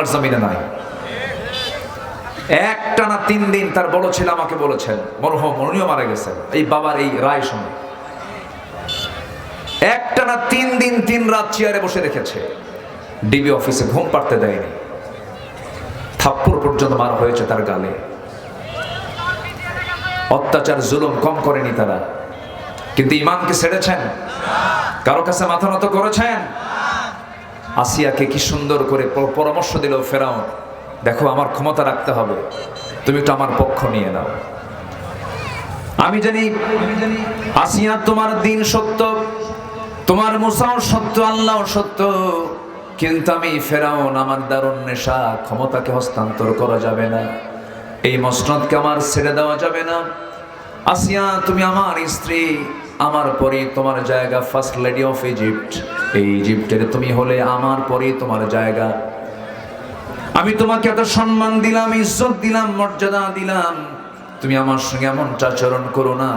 বাংলার জমিনে নাই। একটা না তিন দিন তার বড় ছেলে আমাকে বলেছেন মরহম উনিও মারা গেছেন। এই বাবার এই রায় শুনে। একটা না তিন দিন তিন রাত চেয়ারে বসে রেখেছে। ডিবি অফিসে ঘুম পাড়তে দেয়নি। থাপ্পড় পর্যন্ত মার হয়েছে তার গালে। অত্যাচার, জুলুম কম করেনি তারা। কিন্তু ইমানকে ছেড়েছেন? কারও কাছে মাথা নত করেছেন? আসিয়াকে কি সুন্দর করে পরামর্শ দিল ফেরাও দেখো, আমার ক্ষমতা রাখতে হবে। তুমি একটু আমার পক্ষ নিয়ে নাও। আমি জানি আসিয়া তোমার দিন সত্য, তোমার মুসাও সত্য আল্লাহ সত্য, কিন্তু আমি ফেরাউন, আমার দারুণ নেশা, ক্ষমতাকে হস্তান্তর করা যাবে না। এই মসনদকে আমার ছেড়ে দেওয়া যাবে না। আসিয়া, তুমি আমার স্ত্রী, আমার পরে তোমার জায়গা ফার্স্ট লেডি অফ ইজিপ্ট। এই ইজিপ্টের, তুমি হলে আমার পরে তোমার জায়গা। আমি তোমাকে এত সম্মান দিলাম, ইজ্জত দিলাম, মর্যাদা দিলাম। তুমি আমার সঙ্গে এমনটা আচরণ করো না।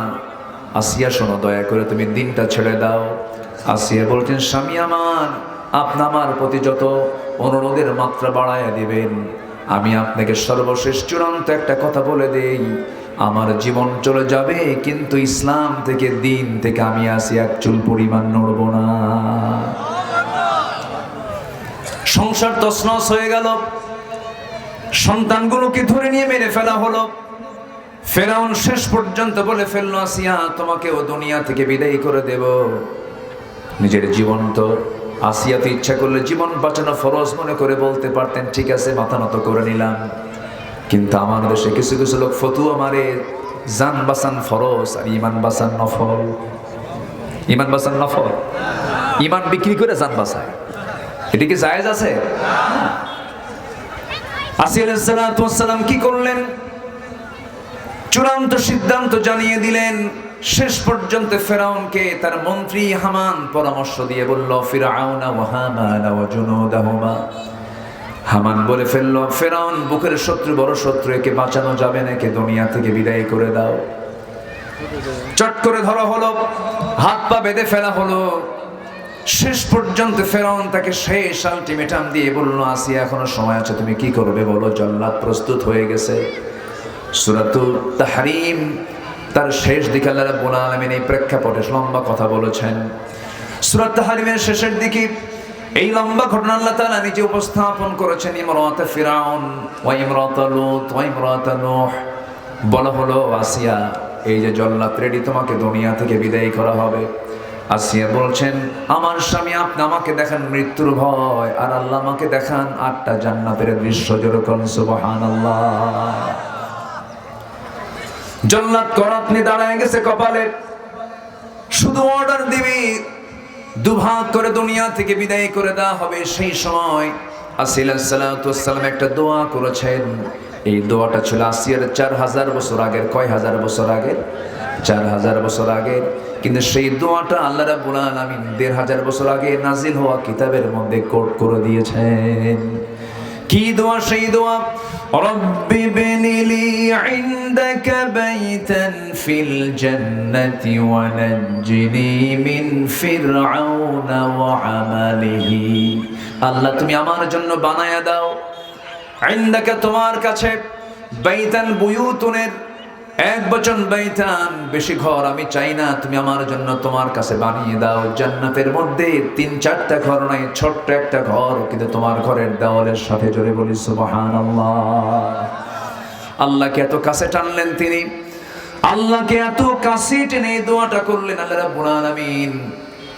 আসিয়া শোনো, দয়া করে তুমি দিনটা ছেড়ে দাও। আসিয়া বলছেন, স্বামী আমার, আপনি আমার প্রতি যত অনুরোধের মাত্রা বাড়াইয়া দিবেন, আমি আপনাকে সর্বশেষ চূড়ান্ত একটা কথা বলে দেই। আমার জীবন চলে যাবে, কিন্তু ইসলাম থেকে, দিন থেকে আমি আসি এক চুল পরিমাণ নড়ব না। সংসার তছনছ হয়ে গেল। সন্তানগুলোকে ধরে নিয়ে মেরে ফেলা হলো। ফেরাউন শেষ পর্যন্ত বলে ফেলল, আসিয়া, তোমাকেও দুনিয়া থেকে বিদায় করে দেব। নিজের জীবন তো আসিয়াতে ইচ্ছা করলে জীবন বাঁচানো ফরজ মনে করে বলতে পারতেন, ঠিক আছে, মাথা নত করে নিলাম। কিন্তু আমার দেশে কিছু কিছু লোক ফতুয়া মারে, জান বাসান ফরজ আর ইমান বাসান নফল। ইমান বাসান নফল। ইমান বিক্রি করে জান বাসায় এটা কি জায়েজ আছে? আসিয়ালাম কি করলেন? চূড়ান্ত সিদ্ধান্ত জানিয়ে দিলেন, শেষ পর্যন্ত ফেরাউনকে তার মন্ত্রী হামান পরামর্শ দিয়ে বলল, ফিরাউনা ওয়া হামানা ওয়া জুনুদাহুমা। হামান বলে ফেলল, ফেরাউন, বুকের শত্রু, বড় শত্রু, একে বাঁচানো যাবে না, একে দুনিয়া থেকে বিদায় করে দাও। চট করে ধরা হলো, হাত পা বেঁধে ফেলা হলো। শেষ পর্যন্ত ফেরাউন তাকে শেষ আলটিমেটাম দিয়ে বলল, আসিয়া, এখনও সময় আছে, তুমি কি করবে বলো? জল্লাদ প্রস্তুত হয়ে গেছে। সুরাতুল তাহরিম তার শেষ দিকে আল্লাহ রাব্বুল আলামিন এই প্রেক্ষাপটে লম্বা কথা বলেছেন। সুরাত তাহরিমের শেষের দিকে এই লম্বা ঘটনা আল্লাহ তাআলা নিজে উপস্থাপন করেছেন, ইমরাত ফিরাউন ওয়া ইমরাত লূত ওয়া ইমরাত নূহ। বলা হলো, আসিয়া, এই যে জল্লাদ রেডি, তোমাকে দুনিয়া থেকে বিদায় করা হবে। আসিয়া বলছেন, আমার স্বামী, আপনি আমাকে দেখান মৃত্যুর ভয়, আর আল্লাহ আমাকে দেখান আটটা জান্নাতের দৃশ্য যেরকম সুবহানাল্লাহ। জল্লাদ করাতনি দাঁড়ায় গেছে কপালে। শুধু অর্ডার দিবি দুভাগ করে দুনিয়া থেকে বিদায় করে দেওয়া হবে সেই সময় আসিল সালাম একটা দোয়া করেছেন। এই দোয়াটা ছিল আসিয়ার চার হাজার বছর আগের, কয় হাজার বছর আগের? চার হাজার বছর আগের। কিন্তু সেই দোয়াটা আল্লাহ রাব্বুল আলামিন দেড় হাজার বছর আগে নাজিল হওয়া কিতাবের মধ্যে কোট করে দিয়েছেন। কি দোয়া? সেই দোয়া رب ابن لي عندك بيتا في الجنة ونجني من فرعون وعمله আল্লাহ তুমি আমার জন্য বানায়া দাও عندك তোমার কাছে বাইতান বুয়ুতুনের এক বচন বাইতান, বেশি ঘর আমি চাই না, তুমি আমার জন্য তোমার কাছে বানিয়ে দাও। জান্নাতের মধ্যে তিন চারটা ঘর নাই, ছোট্ট একটা ঘর, কিন্তু তোমার ঘরের দেওয়ালের সাথে জোরে বলি সুবহান আল্লাহকে এত কাছে টানলেন তিনি। আল্লাহকে এত কাছে টেনে দোয়াটা করলেন আল্লাহ রাব্বুল আলামিন।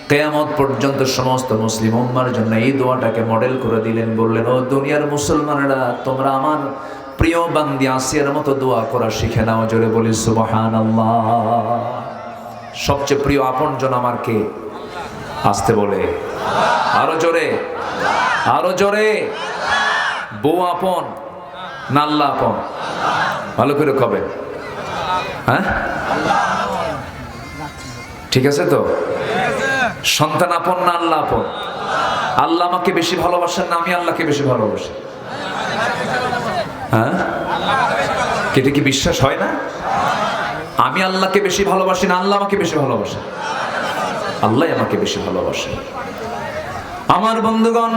কেয়ামত পর্যন্ত সমস্ত মুসলিম উম্মার জন্য এই দোয়াটাকে মডেল করে দিলেন, বললেন, ও দুনিয়ার মুসলমানেরা, তোমরা আমার প্রিয় বান্দি, আসিয়ার মতো দোয়া করা শিখে নাও, জোরে বলি সুবহান সবচেয়ে প্রিয় আপনজন আমার কে? আসতে বলে। আরও জোরে। আরও জোরে। বউ আপন না আল্লাহ আপন? ভালো করে কবে? হ্যাঁ? ঠিক আছে তো? সন্তান আপন না আল্লাহ আপন? আল্লাহ আমাকে বেশি ভালোবাসেন না, আমি আল্লাহকে বেশি ভালোবাসি। হ্যাঁ? এটা কি বিশ্বাস হয় না? আমি আল্লাহকে বেশি ভালোবাসি না, আল্লাহ আমাকে বেশি ভালোবাসে। আল্লাহ আমাকে বেশি ভালোবাসে। আমার বন্ধুগণ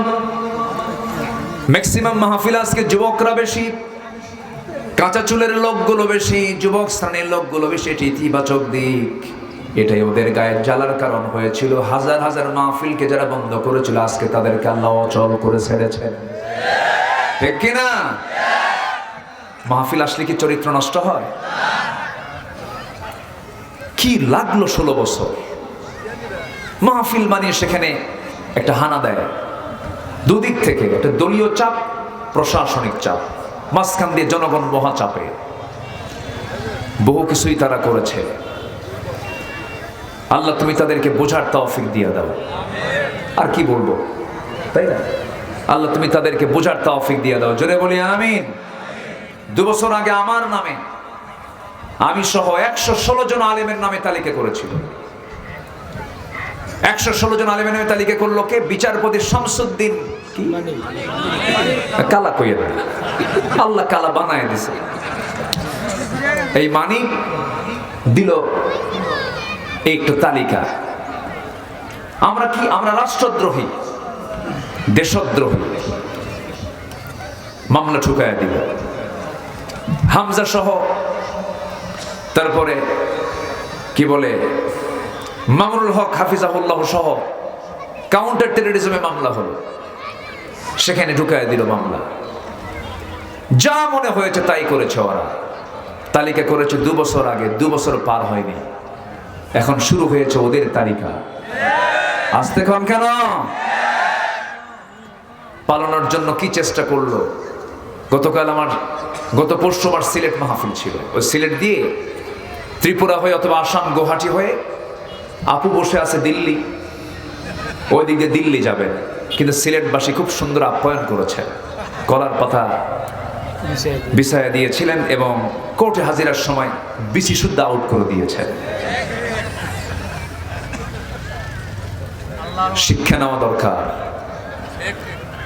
ম্যাক্সিমাম মাহফিল আজকে যুবকরা বেশি, কাঁচা চুলের লোকগুলো বেশি, যুবক স্থানের লোকগুলো বেশি, এটি ইতিবাচক দিক। এটাই ওদের গায়ের জ্বালার কারণ হয়েছিল। হাজার হাজার মাহফিলকে যারা বন্ধ করেছিল, আজকে তাদেরকে আল্লাহ অচল করে ছেড়েছেন। ঠিক কিনা? মাহফিল আসলে কি চরিত্র নষ্ট হয়? কি লাগল ষোলো বছর? মাহফিল বানিয়ে সেখানে একটা হানা দেয়। দুদিক থেকে একটা দলীয় চাপ, প্রশাসনিক চাপ, মাঝখান দিয়ে জনগণ মহা চাপে। বহু কিছুই তারা করেছে। আল্লাহ, তুমি তাদেরকে বোঝার তৌফিক দিয়ে দাও। আর কি বলব? তাই না? আল্লাহ, তুমি তাদেরকে বোঝার তৌফিক দিয়ে দাও। জোরে বলি, আমিন। দু বছর আগে আমার নামে আমি সহ একশো ষোলো জন আলেমের নামে তালিকা করেছিল। একশো ষোলো জন আলেমের নামে তালিকা করল কে? বিচারপতি শামসুদ্দিন কালা কইয়ে আল্লাহ কালা বানায় দিছে। এই মানি দিল। একটু তালিকা। আমরা কি? আমরা রাষ্ট্রদ্রোহী। দেশদ্রোহী। মামলা ঠুকায় দিল। হামজা সহ। তারপরে কি বলে? মামুনুল হক হাফিজাহুল্লাহ সহ কাউন্টার টেরোরিজমে মামলা হলো। সেখানে ঢুকায় দিল মামলা। যা মনে হয়েছে তাই করেছে ওরা। তালিকা করেছে দু বছর আগে, দু বছর পার হয়নি। এখন শুরু হয়েছে ওদের তালিকা। আসতে কম কেন? পালানোর জন্য কি চেষ্টা করল? গতকাল আমার গত পরশু আমার সিলেট মাহফিল ছিল। ওই সিলেট দিয়ে ত্রিপুরা হয়ে অথবা আসাম, গুয়াহাটি হয়ে আপু বসে আছে দিল্লি। ওই দিক দিয়ে দিল্লি যাবেন। কিন্তু সিলেটবাসী খুব সুন্দর আপ্যায়ন করেছেন। কলার পাতা বিষয়ে দিয়েছিলেন এবং কোর্টে হাজিরার সময় বিসি শুদ্ধ আউট করে দিয়েছেন। শিক্ষা নেওয়া দরকার।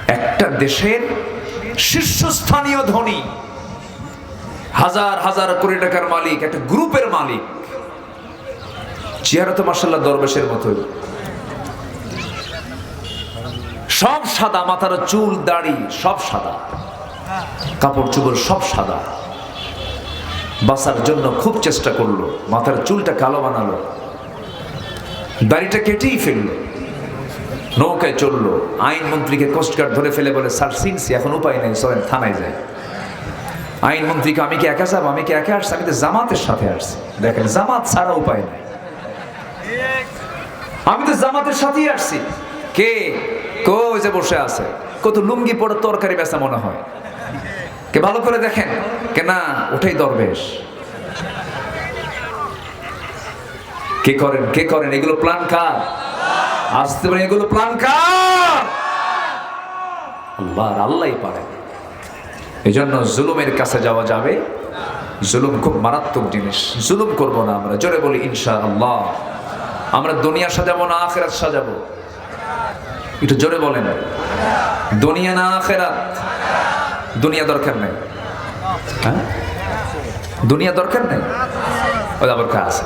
একটা দেশের শীর্ষস্থানীয় ধনী হাজার হাজার কোটি টাকার মালিক, একটা গ্রুপের মালিক। চেহারা তো মার্শাল্লাহ দরবেশের মতোই সব সাদা, মাথার চুল দাড়ি সব সাদা। কাপড় চুপড় সব সাদা। বাঁচার জন্য খুব চেষ্টা করল, মাথার চুলটা কালো বানালো। দাড়িটা কেটেই ফেলল। নৌকায় চলল আইন মন্ত্রীকে কোস্টগার্ড ধরে ফেলে বলে, স্যার, সিনসি, এখন উপায় নেই, সবাই থানায় যায়। আইন মন্ত্রীকে, আমি কি একা যাব? আমি কি একা আসছি? আমি তো জামাতের সাথে আসছি। দেখেন, জামাত ছাড়া উপায় নেই। আমি তো জামাতের সাথেই আসছি। কে? কো যে বসে আছে। কত লুঙ্গি পরে তরকারি বেচা মনে হয়। কে, ভালো করে দেখেন। কে, না, ওটাই দরবেশ। কে করেন? কে করেন? এগুলো প্ল্যান কার? আসতে পারে, এগুলো প্ল্যান কার? আল্লাহ আল্লাহই পারে এই জন্য জুলুমের কাছে যাওয়া যাবে। জুলুম খুব মারাত্মক জিনিস। জুলুম করব না আমরা। জোরে বলি ইনশা আল্লাহ আমরা দুনিয়া সাজাবো না আখেরাত সাজাবো? একটু জোরে বলেন। দুনিয়া না আখেরাত? দুনিয়া দরকার নেই। হ্যাঁ? দুনিয়া দরকার নেই? ওই আবার আছে?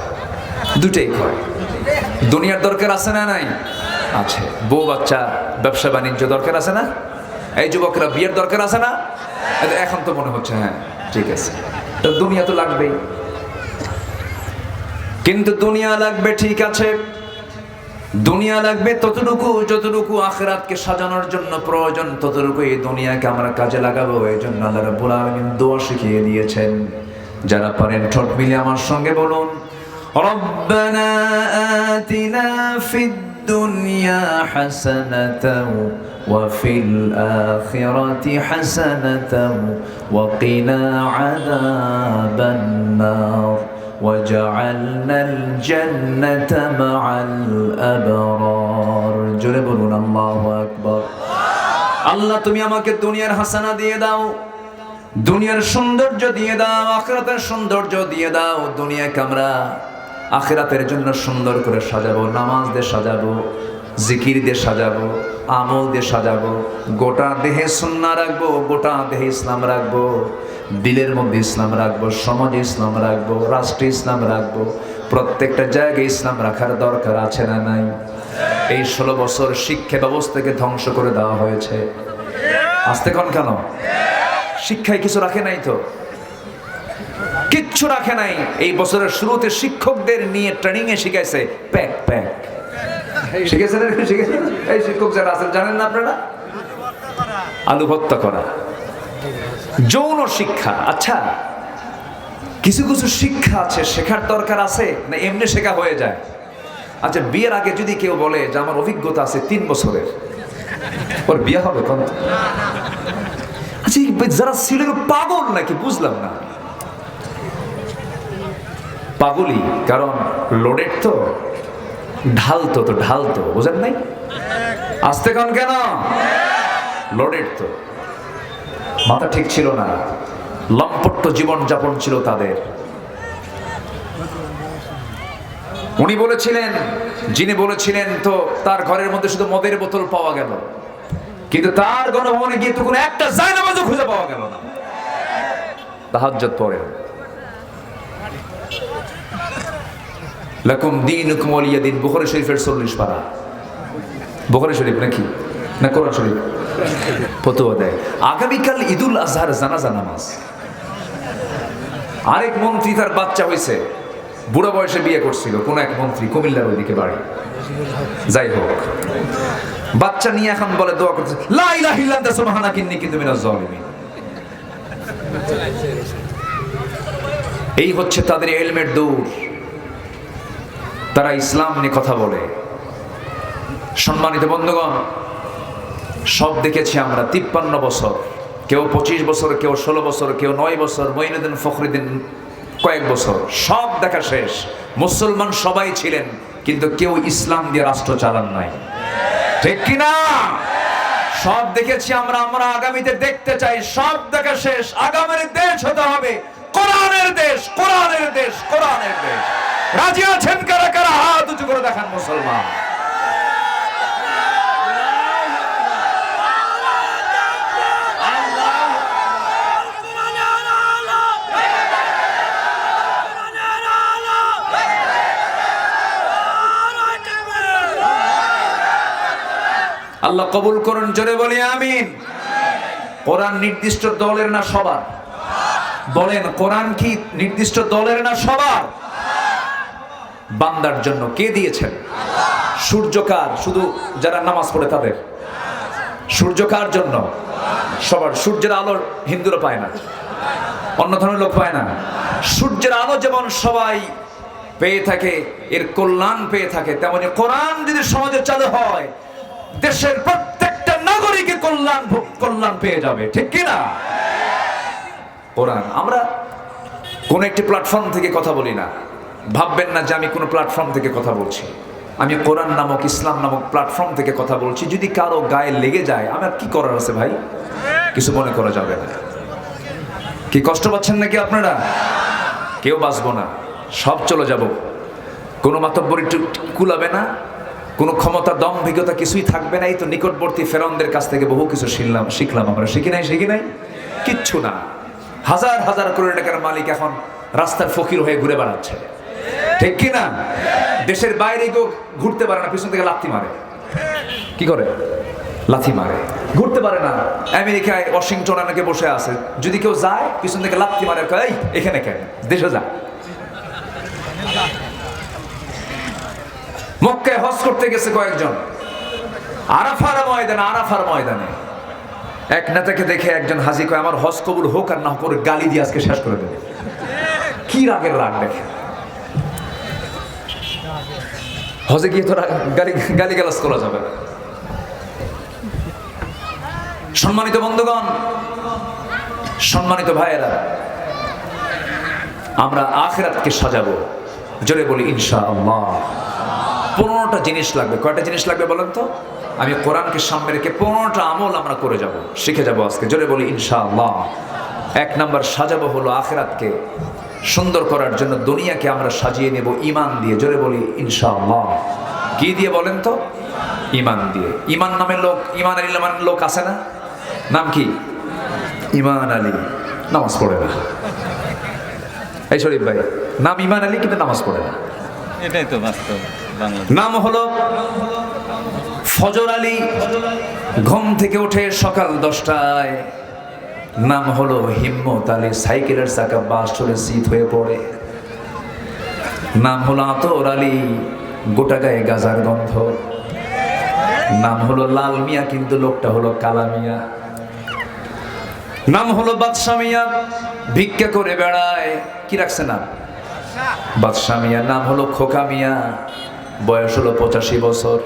দুটেই কয়। দুনিয়ার দরকার আছে না নাই? আছে। বউ বাচ্চা, ব্যবসা বাণিজ্য দরকার আছে না? এই যুবকরা, বিয়ের দরকার আছে না? এখন তো মনে হচ্ছে হ্যাঁ ঠিক আছে। তো দুনিয়া তো লাগবেই। কিন্তু দুনিয়া লাগবে, ঠিক আছে। দুনিয়া লাগবে ততটুকু যতটুকু আখরাতকে সাজানোর জন্য প্রয়োজন ততটুকু এই দুনিয়াকে আমরা কাজে লাগাবো। এই জন্য আল্লাহ রাব্বুল আলামিন দোয়া শিখিয়ে দিয়েছেন। যারা পারেন ঠোঁট মিলে আমার সঙ্গে বলুন, রব্বানা আতিনা ফিদ الدنيا حسنة وفي الآخرة حسنة وقنا عذاب النار وجعلنا الجنة مع الأبرار جربون الله أكبر আল্লাহ তুমি আমাকে দুনিয়ার হাসানা দিয়ে দাও দুনিয়ার সৌন্দর্য দিয়ে দাও আখরাতের সৌন্দর্য দিয়ে দাও দুনিয়াকে আমরা আখেরাতের জন্য সুন্দর করে সাজাবো, নামাজ দিয়ে সাজাবো, জিকির দিয়ে সাজাবো, আমল দিয়ে সাজাবো, গোটা দেহে সুন্না রাখব, গোটা দেহে ইসলাম রাখব, দিলের মধ্যে ইসলাম রাখব, সমাজে ইসলাম রাখব, রাষ্ট্রে ইসলাম রাখব, প্রত্যেকটা জায়গায় ইসলাম রাখার দরকার আছে না নাই? এই ষোলো বছর শিক্ষা ব্যবস্থাকে ধ্বংস করে দেওয়া হয়েছে। আসতে কন কেন? শিক্ষায় কিছু রাখে নাই তো? কিচ্ছু রাখে নাই। এই বছরের শুরুতে শিক্ষকদের নিয়ে ট্রেনিং এ শিখাইছে প্যাক প্যাক। শিখেছেন? এই শিক্ষক যারা আছেন, জানেন না আপনারা? আলু ভর্তা করা। যৌন শিক্ষা। আচ্ছা কিছু কিছু শিক্ষা আছে, শেখার দরকার আছে? না এমনি শেখা হয়ে যায়? আচ্ছা বিয়ের আগে যদি কেউ বলে যে আমার অভিজ্ঞতা আছে তিন বছরের, ওর বিয়ে হবে কোন আচ্ছা যারা ছিল, পাগল নাকি? বুঝলাম না। পাগলই, কারণ লোডেড তো, ঢালতো তো, ঢালতো, বোঝেন নাই? আসতে কন কেন? লোডেড তো। মাথা ঠিক ছিল না লম্পট্ট জীবন যাপন ছিল তাদের। উনি বলেছিলেন, যিনি বলেছিলেন তো, তার ঘরের মধ্যে শুধু মদের বোতল পাওয়া গেল। কিন্তু তার গণভবনে গিয়ে তো কোনো একটা জায়নামাজও খুঁজে পাওয়া গেল না। তাহাজ্জত পড়ে লাকুম দিন কুমলিয়া দিন বুখারী শরীফের চল্লিশ পারা। বুখারী শরীফ নাকি? না, কোরআন শরীফ। ফতুয়া দেয়। আগামীকাল ঈদুল আজহার জানাজা নামাজ। আরেক মন্ত্রী তার বাচ্চা হয়েছে। বুড়ো বয়সে বিয়ে করছিল। কোন এক মন্ত্রী, কুমিল্লার ওইদিকে বাড়ি। যাই হোক। বাচ্চা নিয়ে এখন বলে দোয়া করছে, লা ইলাহা ইল্লা আনতা সুবহানাকা, ইন্নী কুনতু মিনাজ জালিমিন এই হচ্ছে তাদের এলমেট দৌড়। তারা ইসলাম নিয়ে কথা বলে। সম্মানিত বন্ধুগণ, সব দেখেছি আমরা, তিপ্পান্ন বছর, কেউ পঁচিশ বছর, কেউ ষোলো বছর, কেউ নয় বছর, মঈনুদ্দিন ফখরুদ্দিন কয়েক বছর, সব দেখা শেষ। মুসলমান সবাই ছিলেন, কিন্তু কেউ ইসলাম দিয়ে রাষ্ট্র চালান নাই। ঠিক কিনা সব দেখেছি আমরা আমরা আগামীতে দেখতে চাই, সব দেখা শেষ, আগামীর দেশ হতে হবে। কোরআনের দেশ কোরআনের দেশ কোরআনের দেশ। রাজি আছেন কারা কারা? হাত উঁচু করে দেখান মুসলমান। আল্লাহ কবুল করুন, জোরে বলি আমিন। কোরআন নির্দিষ্ট দলের না সবার? বলেন, কোরআন কি নির্দিষ্ট দলের না সবার? বান্দার জন্য কে দিয়েছেন? সূর্যকার, শুধু যারা নামাজ পড়ে তাদের। সূর্যকার জন্য। সবার সূর্যের আলো হিন্দুরা পায় না। অন্য ধরনের লোক পায় না। সূর্যের আলো যেমন সবাই পেয়ে থাকে, এর কল্যাণ পেয়ে থাকে, তেমনি কোরআন যদি সমাজে চালু হয়, দেশের প্রত্যেকটা নাগরিকের কল্যাণ কল্যাণ পেয়ে যাবে। ঠিক কিনা? কোরআন। আমরা কোন একটি প্ল্যাটফর্ম থেকে কথা বলি না। ভাববেন না যে আমি কোনো প্ল্যাটফর্ম থেকে কথা বলছি। আমি কোরআন নামক, ইসলাম নামক প্ল্যাটফর্ম থেকে কথা বলছি। যদি কারও গায়ে লেগে যায়, আমার কি করার আছে ভাই? কিছু মনে করা যাবে না। কি কষ্ট পাচ্ছেন নাকি আপনারা? কেউ বাঁচবো না। সব চলে যাব। কোনো মাতব্বর কুলাবে না। কোনো ক্ষমতা, দম ভিজ্ঞতা কিছুই থাকবে না। এই তো নিকটবর্তী ফেরনদের কাছ থেকে বহু কিছু শিখলাম শিখলাম আমরা। শিখি নাই শিখি নাই? কিচ্ছু না। হাজার হাজার কোটি টাকার মালিক এখন রাস্তার ফকির হয়ে ঘুরে বেড়াচ্ছে। ঠিক কি না দেশের বাইরে কেউ ঘুরতে পারে না, পিছন থেকে লাথি মারে। কি করে? লাথি মারে। ঘুরতে পারে না। আমেরিকায় ওয়াশিংটন অনেকে বসে আছে। যদি কেউ যায়, পিছন থেকে লাথি মারে এই, এখানে কেন? দেশে যা। মক্কায় হজ করতে গেছে কয়েকজন। আরাফার ময়দানে আরাফার ময়দানে। এক নেতাকে দেখে একজন হাজি কয়, আমার হজ কবুল হোক আর না হোক গালি দিয়ে আজকে শেষ করে দেবে। কি রাগের রাগ দেখে। হজে গিয়ে তো রা- গালি গালি গালাজ করা যাবে। সম্মানিত বন্ধুগণ, সম্মানিত ভাইয়েরা, আমরা আখেরাতকে সাজাবো, জোরে বলি ইনশা আল্লাহ পনেরোটা জিনিস লাগবে। কয়টা জিনিস লাগবে বলেন তো? আমি কোরআনকে সামনে রেখে পনেরোটা আমল আমরা করে যাব, শিখে যাব আজকে। জোরে বলি ইনশা আল্লাহ এক নাম্বার সাজাবো হলো আখেরাতকে। সুন্দর করার জন্য দুনিয়াকে আমরা সাজিয়ে নেব ইমান দিয়ে। জোরে বলি ইনশা আল্লাহ কি দিয়ে বলেন তো? ইমান দিয়ে। ইমান নামের লোক ইমান আলী নামের লোক আছে না? নাম কি? ইমান আলী। নামাজ পড়ে না। এই শরীফ ভাই নাম ইমান আলী কিন্তু নামাজ পড়ে না। এটাই তো বাস্তব নাম হলো ফজর আলী। ঘুম থেকে উঠে সকাল দশটায় নাম হলো হিম্মত আলী সাইকেলের চাকা বাস চলে শীত হয়ে পড়ে। নাম হলো আতর আলী, গোটা গায়ে গাজার গন্ধ। নাম হলো লাল মিয়া, কিন্তু লোকটা হলো কালা মিয়া। নাম হলো বাদশা মিয়া, ভিক্ষা করে বেড়ায়। কি রাখছে নাম? বাদশা মিয়া। নাম হলো খোকা মিয়া, বয়স হলো পঁচাশি বছর।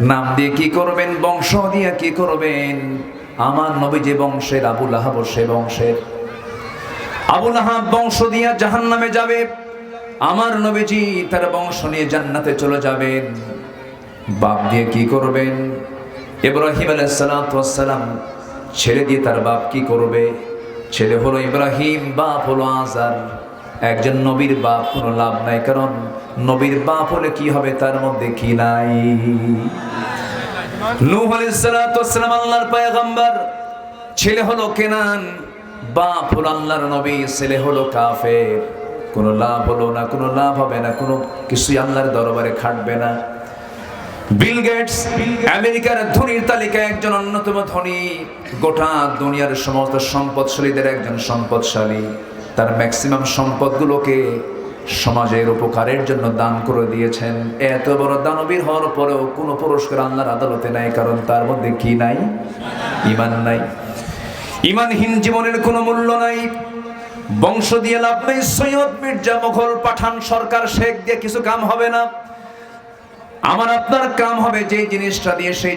নাম দিয়ে কি করবেন? বংশ দিয়ে কি করবেন? আমার নবী যে বংশের আবুল আহাব সে বংশের। আবুল আহাব বংশ দিয়া জাহান নামে যাবে। আমার নবীজি তার বংশ নিয়ে জান্নাতে চলে যাবেন। বাপ দিয়ে কি করবেন? ইব্রাহিম আলাইসালাম ছেলে দিয়ে তার বাপ কি করবে? ছেলে হলো ইব্রাহিম, বাপ হলো আজার। একজন নবীর বাপ, কোনো লাভ নাই, কারণ নবীর বাপ হলে কি হবে তার মধ্যে কি নাই? নূহ আলাইহিসসালাম আল্লাহর পয়গম্বর, ছেলে হলো কেনান, বাপ হলো আল্লাহর নবী, ছেলে হলো কাফের। কোনো লাভ হলো না, কোনো লাভ হবে না, কোনো কিছুই আল্লাহর দরবারে খাটবে না। বিল গেটস, আমেরিকার ধনীর তালিকায় একজন অন্যতম ধনী, গোটা দুনিয়ার সমস্ত সম্পদশালীদের একজন সম্পদশালী। তার ম্যাক্সিমাম সম্পদগুলোকে সমাজের উপকারের জন্য দান করে দিয়েছেন। এত বড় দানবীর হওয়ার পরেও কোনো পুরস্কার আল্লাহর আদালতে নাই, কারণ তার মধ্যে কি নাই? ইমান নাই। ইমানহীন জীবনের কোনো মূল্য নাই। বংশ দিয়ে লাভ নেই। সৈয়দ মির্জা মোঘল পাঠান সরকার শেখ দিয়ে কিছু কাম হবে না। আমার আপনার কাম হবে যে জিনিসটা দিয়ে সেই